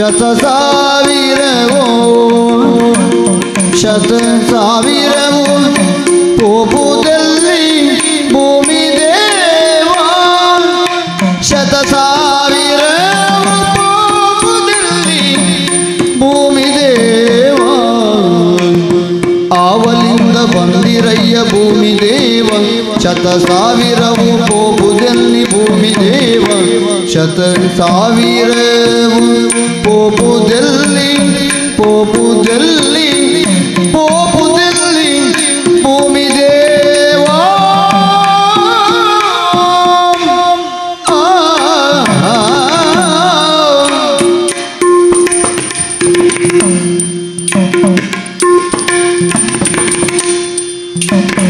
ಶತ ಸಾವಿರವೋ ಶತ ಸಾವಿರವೋ ಪೋಪುದಲ್ಲಿ ಭೂಮಿ ದೇವ ಶತ ಸಾವಿರ ಪೋಪುದಲ್ಲಿ ಭೂಮಿ ದೇವ ಆವಲಿಂದ ಬಂದಿರಯ್ಯ ಭೂಮಿ ದೇವ ಶತ ಸಾವಿರವು ಪೋಪುದಲ್ಲಿ ಭೂಮಿ ದೇವ ಶತ ಸಾವಿರವು ಪೋಪುದಲ್ಲಿ ಪೋಪುದಲ್ಲಿ ಪೋಪುದಲ್ಲಿ ಭೂಮಿ ದೇವ ಆ ಶತ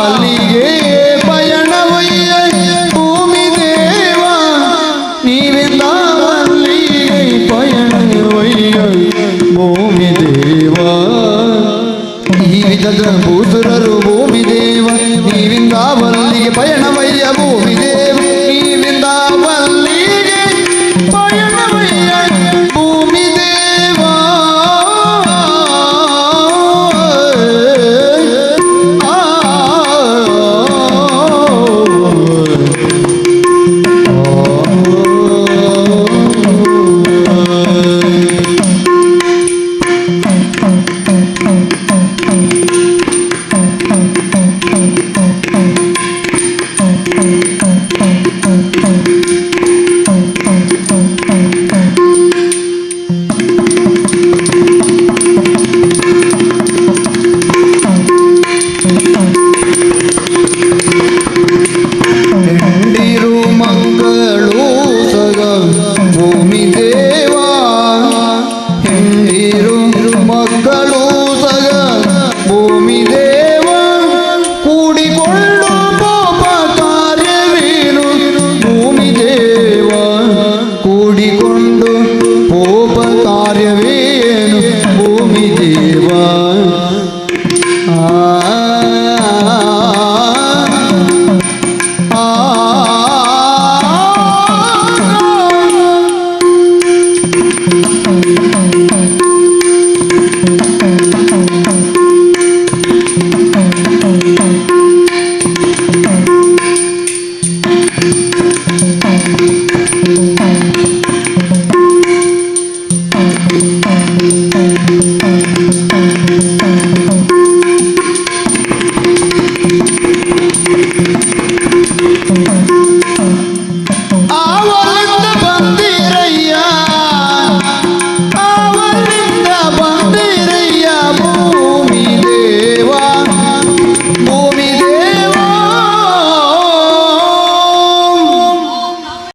மல்லிகே பயண உய பூமி தேவா நீ விந்தா மல்லிகை பயண உய பூமி தேவா. Oh.